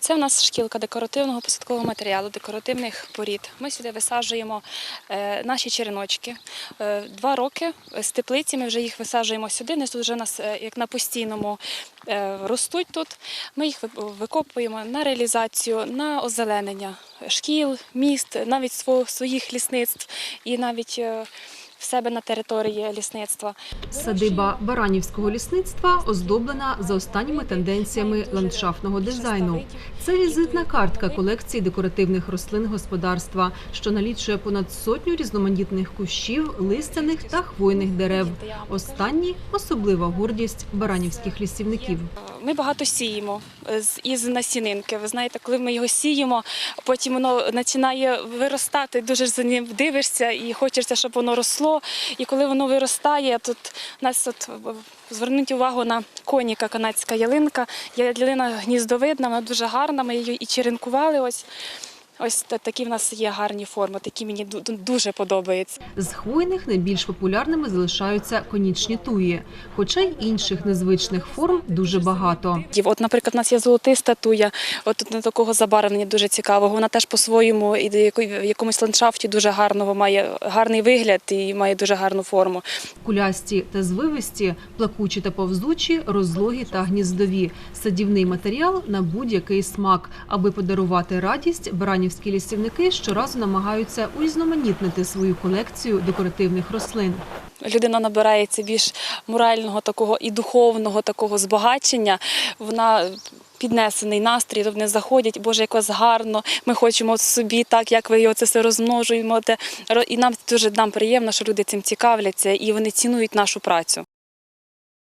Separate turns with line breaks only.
Це у нас шкілка декоративного посадкового матеріалу, декоративних порід. Ми сюди висаджуємо е, наші череночки. Е, два роки з теплиці ми вже їх висаджуємо сюди. Вони тут вже нас е, як на постійному ростуть тут. Ми їх викопуємо на реалізацію, на озеленення шкіл, міст, навіть своїх лісництв і навіть в себе на території лісництва.
Садиба Баранівського лісництва оздоблена за останніми тенденціями ландшафтного дизайну. Це візитна картка колекції декоративних рослин господарства, що налічує понад сотню різноманітних кущів, листяних та хвойних дерев. Останні особлива гордість баранівських лісівників.
Ми багато сіємо е, із насінинки. Ви знаєте, коли ми його сіємо, потім воно починає виростати. Дуже за ним дивишся і хочеться, щоб воно росло. І коли воно виростає, тут нас от звернуть увагу на коніка канадська ялинка. Ялина гніздовидна, вона дуже гарна. Ми її і черенкували. Ось ось та- такі в нас є гарні форми, такі мені ду- дуже подобаються.
З хвойних найбільш популярними залишаються конічні туї, хоча й інших незвичних форм дуже багато.
От, наприклад, у нас є золотиста туя, от тут на такого забарвлення дуже цікавого. Вона теж по-своєму і в якомусь ландшафті дуже гарного має гарний вигляд і має дуже гарну форму.
Кулясті та звивисті, плакучі та повзучі, розлогі та гніздові. Садівний матеріал на будь-який смак. Аби подарувати радість, баранівські лісівники щоразу намагаються урізноманітнити свою колекцію декоративних рослин.
Людина набирається більш морального такого і духовного такого збагачення. Вона піднесений настрій, вони заходять, Боже, як вас гарно. Ми хочемо собі, так як ви його це все розмножуємо. Ро- І нам дуже нам приємно, що люди цим цікавляться і вони цінують нашу працю.